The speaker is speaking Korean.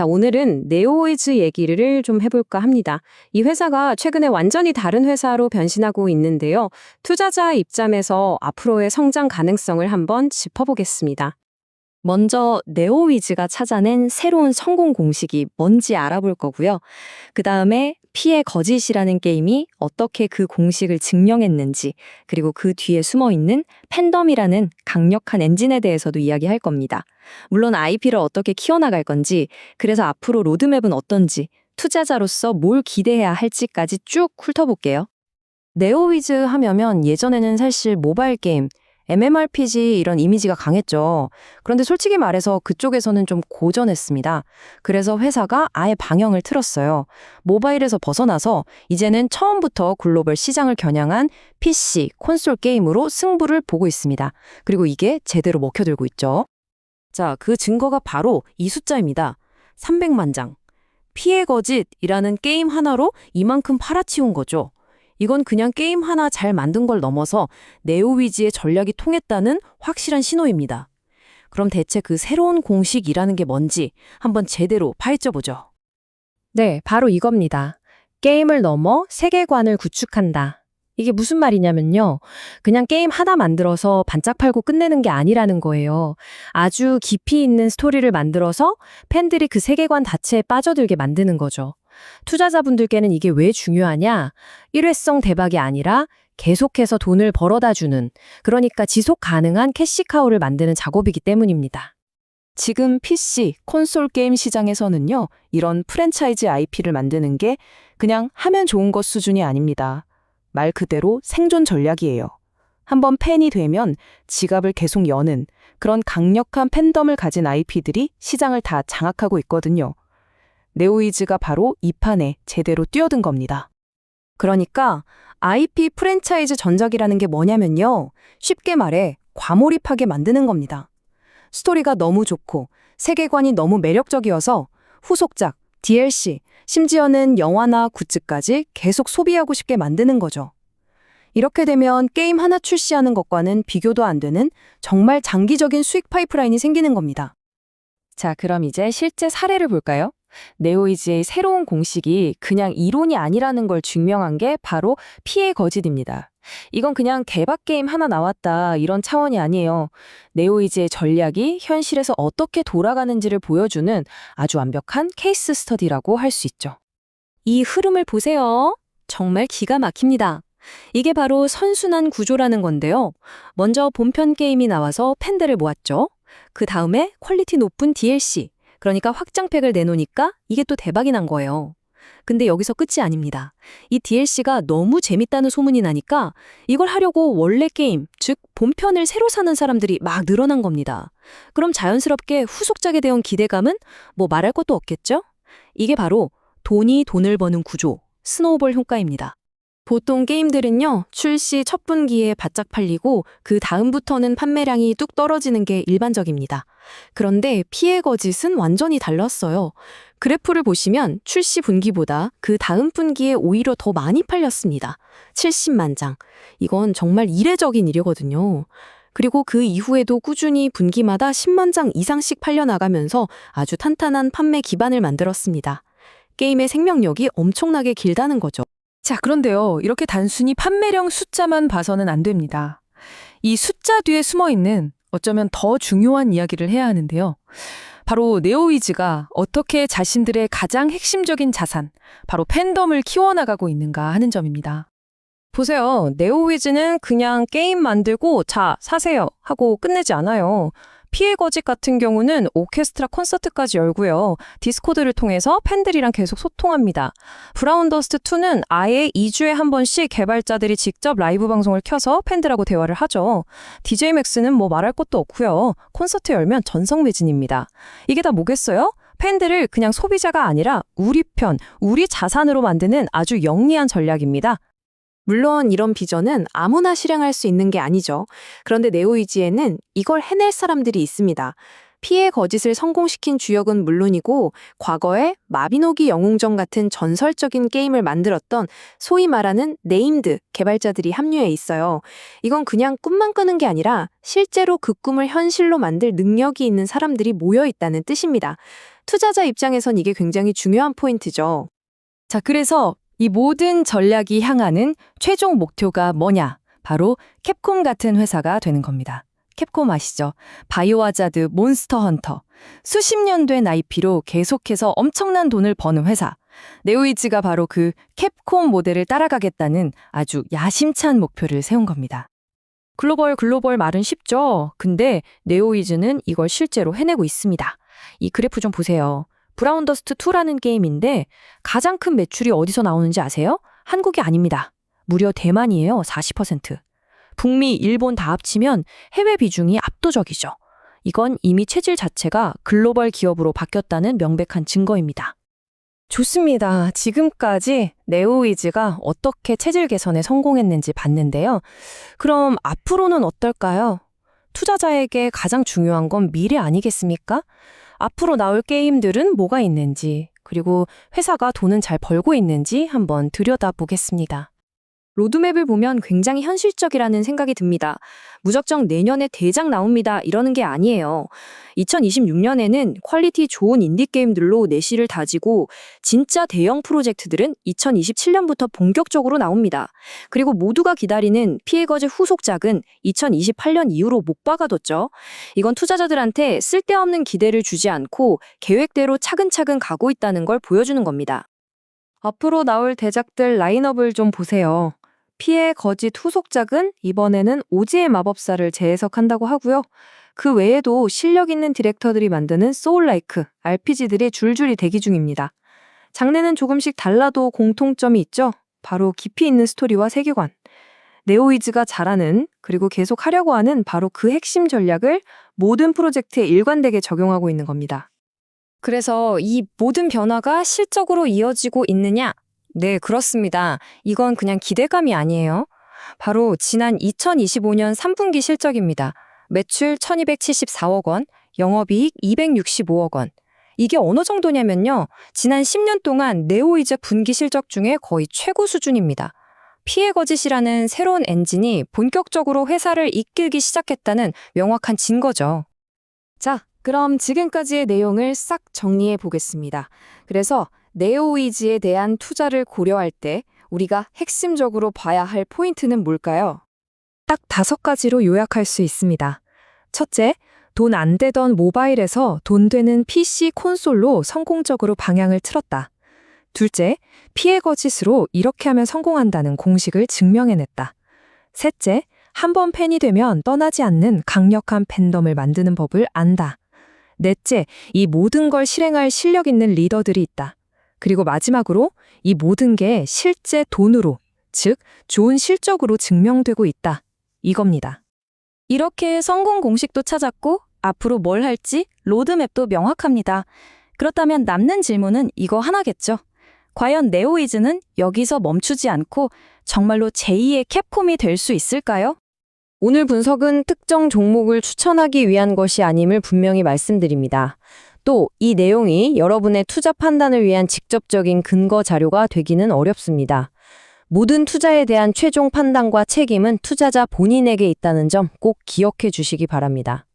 자, 오늘은 네오이즈 얘기를 좀 해볼까 합니다. 이 회사가 최근에 완전히 다른 회사로 변신하고 있는데요. 투자자 입장에서 앞으로의 성장 가능성을 한번 짚어보겠습니다. 먼저 네오위즈가 찾아낸 새로운 성공 공식이 뭔지 알아볼 거고요. 그 다음에 피해 거짓이라는 게임이 어떻게 그 공식을 증명했는지, 그리고 그 뒤에 숨어 있는 팬덤이라는 강력한 엔진에 대해서도 이야기할 겁니다. 물론 IP를 어떻게 키워나갈 건지, 그래서 앞으로 로드맵은 어떤지, 투자자로서 뭘 기대해야 할지까지 쭉 훑어볼게요. 네오위즈 하면 예전에는 사실 모바일 게임, MMORPG 이런 이미지가 강했죠. 그런데 솔직히 말해서 그쪽에서는 좀 고전했습니다. 그래서 회사가 아예 방향을 틀었어요. 모바일에서 벗어나서 이제는 처음부터 글로벌 시장을 겨냥한 PC, 콘솔 게임으로 승부를 보고 있습니다. 그리고 이게 제대로 먹혀들고 있죠. 자, 그 증거가 바로 이 숫자입니다. 300만 장. 피해 거짓이라는 게임 하나로 이만큼 팔아치운 거죠. 이건 그냥 게임 하나 잘 만든 걸 넘어서 네오위즈의 전략이 통했다는 확실한 신호입니다. 그럼 대체 그 새로운 공식이라는 게 뭔지 한번 제대로 파헤쳐보죠. 네, 바로 이겁니다. 게임을 넘어 세계관을 구축한다. 이게 무슨 말이냐면요. 그냥 게임 하나 만들어서 반짝 팔고 끝내는 게 아니라는 거예요. 아주 깊이 있는 스토리를 만들어서 팬들이 그 세계관 자체에 빠져들게 만드는 거죠. 투자자분들께는 이게 왜 중요하냐? 일회성 대박이 아니라 계속해서 돈을 벌어다 주는, 그러니까 지속 가능한 캐시카우를 만드는 작업이기 때문입니다. 지금 PC, 콘솔 게임 시장에서는요, 이런 프랜차이즈 IP를 만드는 게 그냥 하면 좋은 것 수준이 아닙니다. 말 그대로 생존 전략이에요. 한번 팬이 되면 지갑을 계속 여는 그런 강력한 팬덤을 가진 IP들이 시장을 다 장악하고 있거든요. 네오이즈가 바로 이 판에 제대로 뛰어든 겁니다. 그러니까 IP 프랜차이즈 전작이라는 게 뭐냐면요. 쉽게 말해 과몰입하게 만드는 겁니다. 스토리가 너무 좋고 세계관이 너무 매력적이어서 후속작, DLC, 심지어는 영화나 굿즈까지 계속 소비하고 싶게 만드는 거죠. 이렇게 되면 게임 하나 출시하는 것과는 비교도 안 되는 정말 장기적인 수익 파이프라인이 생기는 겁니다. 자, 그럼 이제 실제 사례를 볼까요? 네오이즈의 새로운 공식이 그냥 이론이 아니라는 걸 증명한 게 바로 피해 거짓입니다. 이건 그냥 개박 게임 하나 나왔다 이런 차원이 아니에요. 네오이즈의 전략이 현실에서 어떻게 돌아가는지를 보여주는 아주 완벽한 케이스 스터디라고 할 수 있죠. 이 흐름을 보세요. 정말 기가 막힙니다. 이게 바로 선순환 구조라는 건데요. 먼저 본편 게임이 나와서 팬들을 모았죠. 그 다음에 퀄리티 높은 DLC, 그러니까 확장팩을 내놓으니까 이게 또 대박이 난 거예요. 근데 여기서 끝이 아닙니다. 이 DLC가 너무 재밌다는 소문이 나니까 이걸 하려고 원래 게임, 즉 본편을 새로 사는 사람들이 막 늘어난 겁니다. 그럼 자연스럽게 후속작에 대한 기대감은 뭐 말할 것도 없겠죠? 이게 바로 돈이 돈을 버는 구조, 스노우볼 효과입니다. 보통 게임들은요, 출시 첫 분기에 바짝 팔리고 그 다음부터는 판매량이 뚝 떨어지는 게 일반적입니다. 그런데 피해 거짓은 완전히 달랐어요. 그래프를 보시면 출시 분기보다 그 다음 분기에 오히려 더 많이 팔렸습니다. 70만 장. 이건 정말 이례적인 일이거든요. 그리고 그 이후에도 꾸준히 분기마다 10만 장 이상씩 팔려나가면서 아주 탄탄한 판매 기반을 만들었습니다. 게임의 생명력이 엄청나게 길다는 거죠. 자, 그런데요. 이렇게 단순히 판매량 숫자만 봐서는 안 됩니다. 이 숫자 뒤에 숨어 있는 어쩌면 더 중요한 이야기를 해야 하는데요. 바로 네오위즈가 어떻게 자신들의 가장 핵심적인 자산, 바로 팬덤을 키워나가고 있는가 하는 점입니다. 보세요. 네오위즈는 그냥 게임 만들고 자, 사세요 하고 끝내지 않아요. 피해 거짓 같은 경우는 오케스트라 콘서트까지 열고요. 디스코드를 통해서 팬들이랑 계속 소통합니다. 브라운 더스트 2는 아예 2주에 한 번씩 개발자들이 직접 라이브 방송을 켜서 팬들하고 대화를 하죠. DJ 맥스는 뭐 말할 것도 없고요. 콘서트 열면 전성 매진입니다. 이게 다 뭐겠어요? 팬들을 그냥 소비자가 아니라 우리 편, 우리 자산으로 만드는 아주 영리한 전략입니다. 물론 이런 비전은 아무나 실행할 수 있는 게 아니죠. 그런데 네오이지에는 이걸 해낼 사람들이 있습니다. 피해 거짓을 성공시킨 주역은 물론이고 과거에 마비노기 영웅전 같은 전설적인 게임을 만들었던 소위 말하는 네임드 개발자들이 합류해 있어요. 이건 그냥 꿈만 꾸는 게 아니라 실제로 그 꿈을 현실로 만들 능력이 있는 사람들이 모여 있다는 뜻입니다. 투자자 입장에선 이게 굉장히 중요한 포인트죠. 자, 그래서 이 모든 전략이 향하는 최종 목표가 뭐냐? 바로 캡콤 같은 회사가 되는 겁니다. 캡콤 아시죠? 바이오하자드, 몬스터 헌터. 수십 년 된 IP로 계속해서 엄청난 돈을 버는 회사. 네오이즈가 바로 그 캡콤 모델을 따라가겠다는 아주 야심찬 목표를 세운 겁니다. 글로벌 글로벌 말은 쉽죠. 근데 네오이즈는 이걸 실제로 해내고 있습니다. 이 그래프 좀 보세요. 브라운 더스트 2라는 게임인데 가장 큰 매출이 어디서 나오는지 아세요? 한국이 아닙니다. 무려 대만이에요. 40%. 북미, 일본 다 합치면 해외 비중이 압도적이죠. 이건 이미 체질 자체가 글로벌 기업으로 바뀌었다는 명백한 증거입니다. 좋습니다. 지금까지 네오이즈가 어떻게 체질 개선에 성공했는지 봤는데요. 그럼 앞으로는 어떨까요? 투자자에게 가장 중요한 건 미래 아니겠습니까? 앞으로 나올 게임들은 뭐가 있는지, 그리고 회사가 돈은 잘 벌고 있는지 한번 들여다보겠습니다. 로드맵을 보면 굉장히 현실적이라는 생각이 듭니다. 무작정 내년에 대작 나옵니다. 이러는 게 아니에요. 2026년에는 퀄리티 좋은 인디게임들로 내실을 다지고 진짜 대형 프로젝트들은 2027년부터 본격적으로 나옵니다. 그리고 모두가 기다리는 피해거제 후속작은 2028년 이후로 못 박아뒀죠. 이건 투자자들한테 쓸데없는 기대를 주지 않고 계획대로 차근차근 가고 있다는 걸 보여주는 겁니다. 앞으로 나올 대작들 라인업을 좀 보세요. 피해 거짓 후속작은 이번에는 오지의 마법사를 재해석한다고 하고요. 그 외에도 실력 있는 디렉터들이 만드는 소울라이크, RPG들이 줄줄이 대기 중입니다. 장르는 조금씩 달라도 공통점이 있죠. 바로 깊이 있는 스토리와 세계관. 네오이즈가 잘하는 그리고 계속 하려고 하는 바로 그 핵심 전략을 모든 프로젝트에 일관되게 적용하고 있는 겁니다. 그래서 이 모든 변화가 실적으로 이어지고 있느냐? 네, 그렇습니다. 이건 그냥 기대감이 아니에요. 바로 지난 2025년 3분기 실적입니다. 매출 1274억 원, 영업이익 265억 원. 이게 어느 정도냐면요. 지난 10년 동안 네오이즈 분기 실적 중에 거의 최고 수준입니다. 피해 거짓이라는 새로운 엔진이 본격적으로 회사를 이끌기 시작했다는 명확한 증거죠. 자, 그럼 지금까지의 내용을 싹 정리해 보겠습니다. 그래서 네오이즈에 대한 투자를 고려할 때 우리가 핵심적으로 봐야 할 포인트는 뭘까요? 딱 다섯 가지로 요약할 수 있습니다. 첫째, 돈 안 되던 모바일에서 돈 되는 PC 콘솔로 성공적으로 방향을 틀었다. 둘째, 피해 거짓으로 이렇게 하면 성공한다는 공식을 증명해냈다. 셋째, 한 번 팬이 되면 떠나지 않는 강력한 팬덤을 만드는 법을 안다. 넷째, 이 모든 걸 실행할 실력 있는 리더들이 있다. 그리고 마지막으로 이 모든 게 실제 돈으로, 즉, 좋은 실적으로 증명되고 있다. 이겁니다. 이렇게 성공 공식도 찾았고, 앞으로 뭘 할지 로드맵도 명확합니다. 그렇다면 남는 질문은 이거 하나겠죠. 과연 네오이즈는 여기서 멈추지 않고 정말로 제2의 캡콤이 될 수 있을까요? 오늘 분석은 특정 종목을 추천하기 위한 것이 아님을 분명히 말씀드립니다. 또 이 내용이 여러분의 투자 판단을 위한 직접적인 근거 자료가 되기는 어렵습니다. 모든 투자에 대한 최종 판단과 책임은 투자자 본인에게 있다는 점 꼭 기억해 주시기 바랍니다.